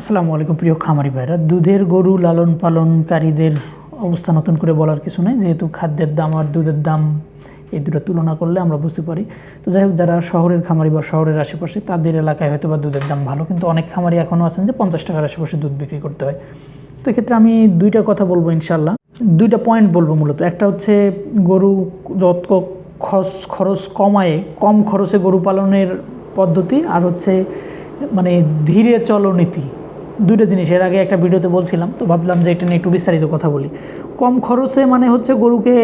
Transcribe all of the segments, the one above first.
আসসালামু আলাইকুম প্রিয় খামারি ভাইরা দুধের গরু লালন পালনকারীদের অবস্থা নতুন করে বলার কিছু নেই। যেহেতু খাদ্যের দাম আর দুধের দাম এই দুটো তুলনা করলে আমরা বুঝতে পারি। তো যাই হোক, যারা শহরের খামারি বা শহরের আশেপাশে, তাদের এলাকায় হয়তো বা দুধের দাম ভালো। কিন্তু অনেক খামারি এখনও আছেন যে পঞ্চাশ টাকার আশেপাশে দুধ বিক্রি করতে হয়। তো এক্ষেত্রে আমি দুইটা কথা বলব ইনশাল্লাহ দুইটা পয়েন্ট বলব মূলত। একটা হচ্ছে গরু যত খরচ খরচ কমায়ে, কম খরচে গরু পালনের পদ্ধতি। আর হচ্ছে মানে ধীরে চলনীতি। দুইটা জিনিস, এর আগে একটা ভিডিওতে বলছিলাম, তো ভাবলাম যে এটা নিয়ে একটু বিস্তারিত কথা বলি। কম খরচে মানে হচ্ছে গরুকে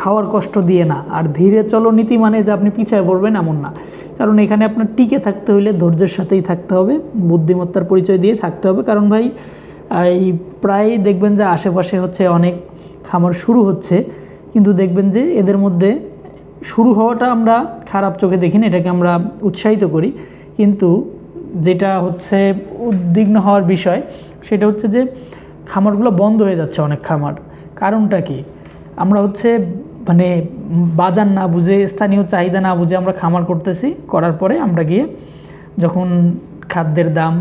খাওয়ার কষ্ট দিয়ে না, আর ধীরে চলনীতি মানে যে আপনি পিছায় পড়বেন এমন না। কারণ এখানে আপনার টিকে থাকতে হইলে ধৈর্যের সাথেই থাকতে হবে, বুদ্ধিমত্তার পরিচয় দিয়ে থাকতে হবে। কারণ ভাই এই প্রায় দেখবেন যে আশেপাশে হচ্ছে অনেক খামার শুরু হচ্ছে, কিন্তু দেখবেন যে এদের মধ্যে শুরু হওয়াটা আমরা খারাপ চোখে দেখি না, এটাকে আমরা উৎসাহিত করি। কিন্তু যেটা হচ্ছে উদ্বিগ্ন হওয়ার বিষয়, সেটা হচ্ছে যে খামারগুলো বন্ধ হয়ে যাচ্ছে অনেক খামার। কারণটা কি? আমরা হচ্ছে মানে বাজার না বুঝে, স্থানীয় চাহিদা না বুঝে আমরা খামার করতেছি, করার পরে আমরা গিয়ে যখন খাদ্যের দাম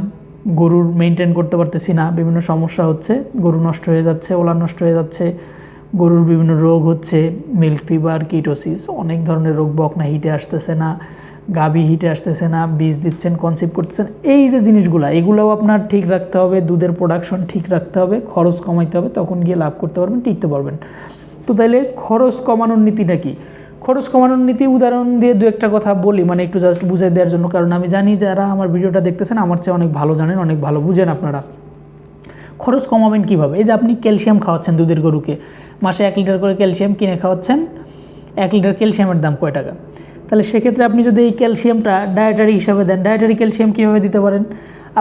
গরুর মেনটেন করতে পারতেছি না, বিভিন্ন সমস্যা হচ্ছে, গরু নষ্ট হয়ে যাচ্ছে ওলা নষ্ট হয়ে যাচ্ছে, গরুর বিভিন্ন রোগ হচ্ছে মিল্ক ফিভার কিটোসিস অনেক ধরনের রোগ বকনা হিটে আসতেছে না গাভী হিটে আসতেছে না, বীজ দিচ্ছেন কনসেপ্ট করতেছেন, এই যে জিনিসগুলো, এগুলোও আপনার ঠিক রাখতে হবে, দুধের প্রোডাকশন ঠিক রাখতে হবে, খরচ কমাইতে হবে, তখন গিয়ে লাভ করতে পারবেন, টিকতে পারবেন। তো তাইলে খরচ কমানোর নীতিটা কি? খরচ কমানোর নীতি, উদাহরণ দিয়ে দু একটা কথা বলি মানে একটু জাস্ট বুঝাই দেওয়ার জন্য, কারণ আমি জানি যারা আমার ভিডিওটা দেখতেছেন, আমার চেয়ে অনেক ভালো জানেন, অনেক ভালো বুঝেন আপনারা। খরচ কমাবেন কীভাবে? এই যে আপনি ক্যালসিয়াম খাওয়াচ্ছেন দুধের গরুকে, মাসে এক লিটার করে ক্যালসিয়াম কিনে খাওয়াচ্ছেন, এক লিটার ক্যালসিয়ামের দাম কয় টাকা? তাহলে সেক্ষেত্রে আপনি যদি এই ক্যালসিয়ামটা ডায়েটারি হিসাবে দেন ডায়েটারি ক্যালসিয়াম কীভাবে দিতে পারেন?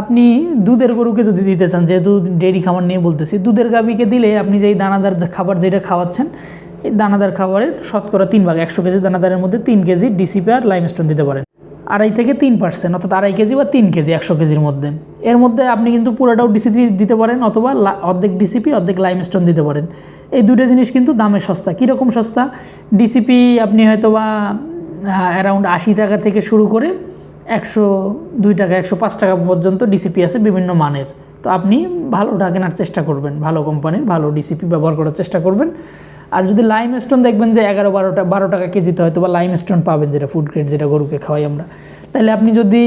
আপনি দুধের গরুকে যদি দিতে চান, যেহেতু ডেয়ারি খাবার নিয়ে বলতেছি, দুধের গাভীকে দিলে আপনি যেই দানাদার খাবার যেটা খাওয়াচ্ছেন, এই দানাদার খাবারের শতকরা তিন ভাগ, একশো কেজি দানাদারের মধ্যে তিন কেজি ডিসিপি আর লাইমস্টোন দিতে পারেন। আড়াই থেকে তিন পার্সেন্ট অর্থাৎ আড়াই কেজি বা তিন কেজি, একশো কেজির মধ্যে। এর মধ্যে আপনি কিন্তু পুরোটাও ডিসিপি দিতে পারেন, অথবা অর্ধেক ডিসিপি অর্ধেক লাইমস্টোন দিতে পারেন। এই দুটো জিনিস কিন্তু দামে সস্তা। কীরকম সস্তা? ডিসিপি আপনি হয়তো বা অ্যারাউন্ড আশি টাকা থেকে শুরু করে একশো, দুই টাকা, একশো পাঁচ টাকা পর্যন্ত ডিসিপি আছে বিভিন্ন মানের। তো আপনি ভালোটা কেনার চেষ্টা করবেন, ভালো কোম্পানির ভালো ডিসিপি ব্যবহার করার চেষ্টা করবেন। আর যদি লাইম স্টোন দেখবেন যে এগারো বারোটা বারো টাকা কেজিতে হয়তো বা লাইম স্টোন পাবেন যেটা ফুড গ্রেড যেটা গরুকে খাওয়াই আমরা। তাহলে আপনি যদি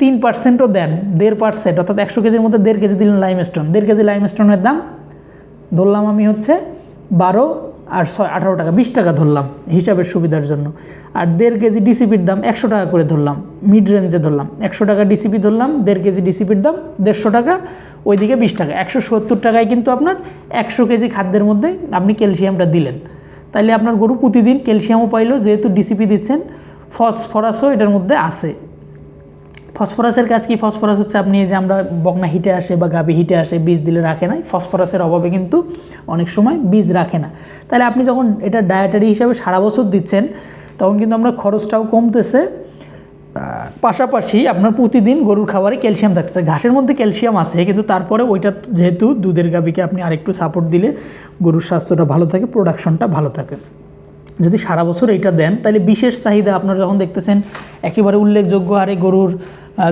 তিন পার্সেন্টও দেন, দেড় পার্সেন্ট অর্থাৎ একশো কেজির মধ্যে দেড় কেজি দিলেন লাইম স্টোন দেড় কেজি লাইম স্টোনের দাম ধরলাম আমি হচ্ছে বারো আর ছয়, আঠারো টাকা, বিশ টাকা ধরলাম হিসাবের সুবিধার জন্য। আর দেড় কেজি ডিসিপির দাম একশো টাকা করে ধরলাম মিড রেঞ্জে ধরলাম। একশো টাকা ডিসিপি ধরলাম, দেড় কেজি ডিসিপির দাম দেড়শো টাকা, ওইদিকে বিশ টাকা। একশো সত্তর টাকায় কিন্তু আপনার একশো কেজি খাদ্যের মধ্যে আপনি ক্যালসিয়ামটা দিলেন। তাইলে আপনার গরু প্রতিদিন ক্যালসিয়ামও পাইলো, যেহেতু ডিসিপি দিচ্ছেন, ফসফরাসও এটার মধ্যে আছে। ফসফরাসের কাজ কি? ফসফরাস হচ্ছে আপনি যে আমরা বকনা হিটে আসে বা গাবি হিটে আসে, বীজ দিলে রাখে না। ফসফরাসের অভাবে কিন্তু অনেক সময় বীজ রাখে না। তাহলে আপনি যখন এটা ডায়েটারি হিসাবে সারা বছর দিচ্ছেন, তখন কিন্তু আমরা খরচটাও কমতেছে। পাশাপাশি আপনার প্রতিদিন গরুর খাবারে ক্যালসিয়াম থাকতেছে। ঘাসের মধ্যে ক্যালসিয়াম আছে, কিন্তু তারপরে ওইটা যেহেতু দুধের গাবিকে আপনি আরেকটু সাপোর্ট দিলে গরুর স্বাস্থ্যটা ভালো থাকে প্রোডাকশনটা ভালো থাকে। যদি সারা বছর এইটা দেন, তাহলে বিশেষ চাহিদা আপনারা যখন দেখতেছেন, একেবারে উল্লেখযোগ্য আরে গরুর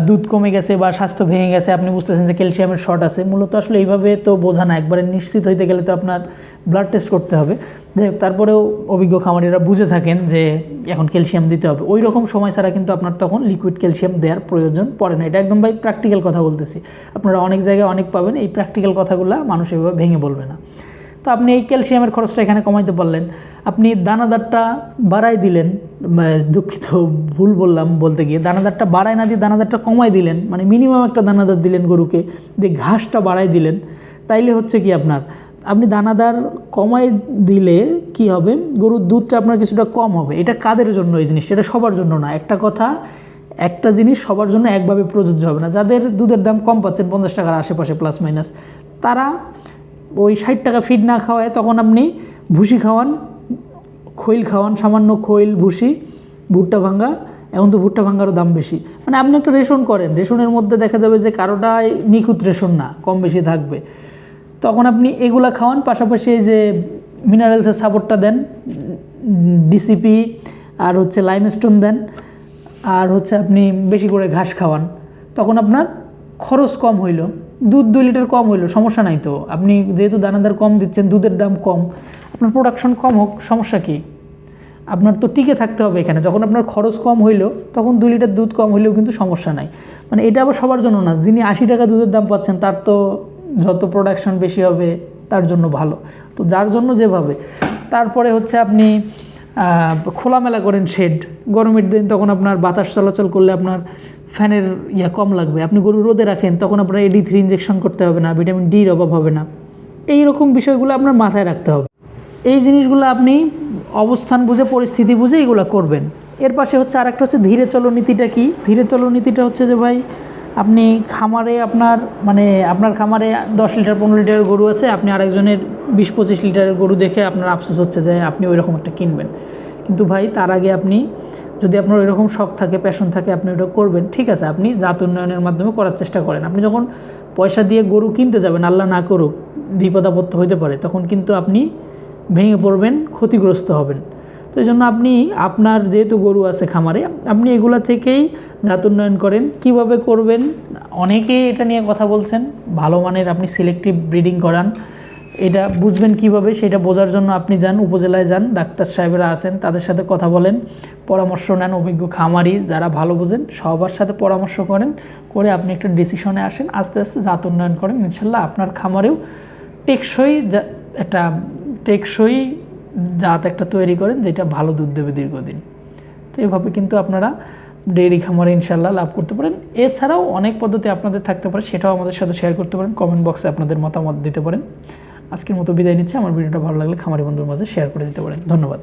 দুধ কমে গেছে বা স্বাস্থ্য ভেঙে গেছে, আপনি বুঝতেছেন যে ক্যালসিয়ামের শর্ট আছে, মূলত আসলে এইভাবে তো বোঝা না, একবারে নিশ্চিত হইতে গেলে তো আপনার ব্লাড টেস্ট করতে হবে। যাই হোক, তারপরেও অভিজ্ঞ খামারিরা বুঝে থাকেন যে এখন ক্যালসিয়াম দিতে হবে। ওই রকম সময় ছাড়া কিন্তু আপনার তখন লিকুইড ক্যালসিয়াম দেওয়ার প্রয়োজন পড়ে না। এটা একদম ভাই প্র্যাকটিক্যাল কথা বলতেছি। আপনারা অনেক জায়গায় অনেক পাবেন, এই প্র্যাকটিক্যাল কথাগুলো মানুষ এভাবে ভেঙে বলবে না। তো আপনি এই ক্যালসিয়ামের খরচটা এখানে কমাইতে পারলেন। আপনি দানাদারটা বাড়াই দিলেন দুঃখিত, ভুল বললাম বলতে গিয়ে। দানাদারটা বাড়ায় না দিয়ে দানাদারটা কমাই দিলেন। মানে মিনিমাম একটা দানাদার দিলেন গরুকে, দিয়ে ঘাসটা বাড়াই দিলেন। তাইলে হচ্ছে কি আপনার, আপনি দানাদার কমাই দিলে কি হবে? গরুর দুধটা আপনার কিছুটা কম হবে। এটা কাদের জন্য এই জিনিসটা? এটা সবার জন্য না। একটা কথা, একটা জিনিস সবার জন্য একভাবে প্রযোজ্য হবে না। যাদের দুধের দাম কম পাচ্ছেন, পঞ্চাশ টাকার আশেপাশে প্লাস মাইনাস তারা ওই ষাট টাকা ফিড না খাওয়ায় তখন আপনি ভুসি খাওয়ান খৈল খাওয়ান, সামান্য খৈল ভুসি, ভুট্টা ভাঙ্গা, এখন তো ভুট্টা ভাঙ্গারও দাম বেশি। মানে আপনি একটা রেশন করেন, রেশনের মধ্যে দেখা যাবে যে কারোটাই নিখুঁত রেশন না, কম বেশি থাকবে। তখন আপনি এগুলা খাওয়ান, পাশাপাশি এই যে মিনারেলসের সাপোর্টটা দেন ডিসিপি আর হচ্ছে লাইমস্টোন দেন, আর হচ্ছে আপনি বেশি করে ঘাস খাওয়ান। তখন আপনার খরচ কম হইল। দুধ দুই লিটার কম হইল, সমস্যা নাই তো। আপনি যেহেতু দানাদার কম দিচ্ছেন, দুধের দাম কম, আপনার প্রোডাকশন কম হোক, সমস্যা কী? আপনার তো টিকে থাকতে হবে এখানে। যখন আপনার খরচ কম হইল, তখন দুই লিটার দুধ কম হইলেও কিন্তু সমস্যা নাই। মানে এটা আবার সবার জন্য না, যিনি আশি টাকা দুধের দাম পাচ্ছেন, তার তো যত প্রোডাকশন বেশি হবে, তার জন্য ভালো। তো যার জন্য যেভাবে। তারপরে হচ্ছে আপনি খোলামেলা করেন শেড গরমের দিন তখন আপনার বাতাস চলাচল করলে আপনার ফ্যানের ইয়া কম লাগবে। আপনি গরু রোদে রাখেন, তখন আপনার এডি থ্রি ইঞ্জেকশন করতে হবে না ভিটামিন ডির অভাব হবে না। এই রকম বিষয়গুলো আপনার মাথায় রাখতে হবে। এই জিনিসগুলো আপনি অবস্থান বুঝে, পরিস্থিতি বুঝে এগুলো করবেন। এর পাশে হচ্ছে আরেকটা হচ্ছে ধীরে চলো নীতিটা কি? ধীরে চলো নীতিটা হচ্ছে যে ভাই, আপনি খামারে আপনার মানে আপনার খামারে দশ লিটার, পনেরো লিটারের গরু আছে, আপনি আরেকজনের বিশ, পঁচিশ লিটারের গরু দেখে আপনার আফসোস হচ্ছে যে আপনি ওই রকম একটা কিনবেন। কিন্তু ভাই, তার আগে আপনি যদি আপনার ওই রকম শখ থাকে প্যাশন থাকে, আপনি ওটা করবেন, ঠিক আছে, আপনি জাত উন্নয়নের মাধ্যমে করার চেষ্টা করেন। আপনি যখন পয়সা দিয়ে গরু কিনতে যাবেন, আল্লাহ না করুক বিপদাপত্য হইতে পারে, তখন কিন্তু আপনি ভেঙে পড়বেন, ক্ষতিগ্রস্ত হবেন। তো এই জন্য আপনি, আপনার যেহেতু গরু আছে খামারে, আপনি এগুলো থেকেই জাত উন্নয়ন করেন। কীভাবে করবেন? অনেকেই এটা নিয়ে কথা বলছেন, ভালো মানের আপনি সিলেক্টিভ ব্রিডিং করান। এটা বুঝবেন কীভাবে, সেটা বোঝার জন্য আপনি যান, উপজেলায় যান, ডাক্তার সাহেবরা আছেন, তাদের সাথে কথা বলেন, পরামর্শ নেন অভিজ্ঞ খামারি যারা ভালো বোঝেন, সবার সাথে পরামর্শ করেন, করে আপনি একটা ডিসিশনে আসেন, আস্তে আস্তে জাত উন্নয়ন করেন, ইনশাল্লাহ আপনার খামারেও টেকসই একটা টেকসই জাত একটা তৈরি করেন, যেটা ভালো দুধ দেবে দীর্ঘদিন। তো এভাবে কিন্তু আপনারা ডেইরি খামারে ইনশাল্লাহ লাভ করতে পারেন। এছাড়াও অনেক পদ্ধতি আপনাদের থাকতে পারে, সেটাও আমাদের সাথে শেয়ার করতে পারেন কমেন্ট বক্সে আপনাদের মতামত দিতে পারেন। আজকের মতো বিদায় নিচ্ছে। আমার ভিডিওটা ভালো লাগলে খামারি বন্ধুর মাঝে শেয়ার করে দিতে পারেন। ধন্যবাদ।